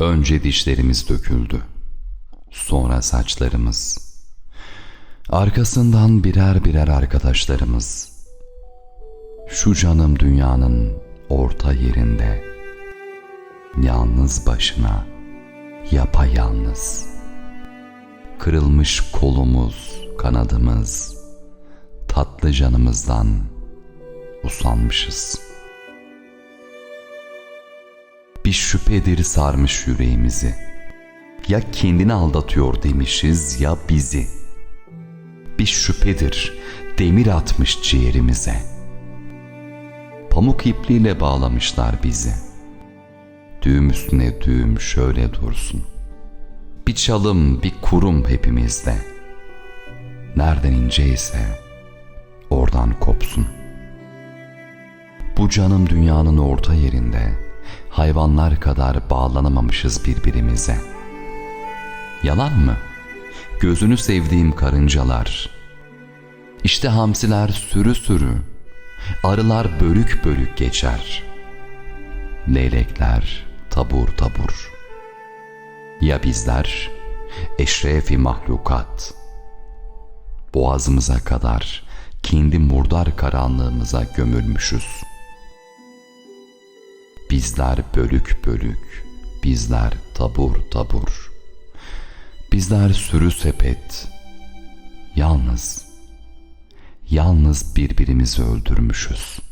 Önce dişlerimiz döküldü. Sonra saçlarımız. Arkasından birer birer arkadaşlarımız. Şu canım dünyanın orta yerinde. Yalnız başına, yapayalnız. Kırılmış kolumuz, kanadımız, tatlı canımızdan usanmışız. Bir şüphedir sarmış yüreğimizi. Ya kendini aldatıyor demişiz ya bizi. Bir şüphedir demir atmış ciğerimize. Pamuk ipliğiyle bağlamışlar bizi. Düğüm üstüne düğüm şöyle dursun. Bir çalım, bir kurum hepimizde. Nereden inceyse oradan kopsun. Bu canım dünyanın orta yerinde hayvanlar kadar bağlanamamışız birbirimize. Yalan mı? Gözünü sevdiğim karıncalar. İşte hamsiler sürü sürü, arılar bölük bölük geçer. Leylekler tabur tabur. Ya bizler eşrefi mahlukat. Boğazımıza kadar kendi murdar karanlığımıza gömülmüşüz. Bizler bölük bölük, bizler tabur tabur. Bizler sürü sepet, yalnız, yalnız birbirimizi öldürmüşüz.''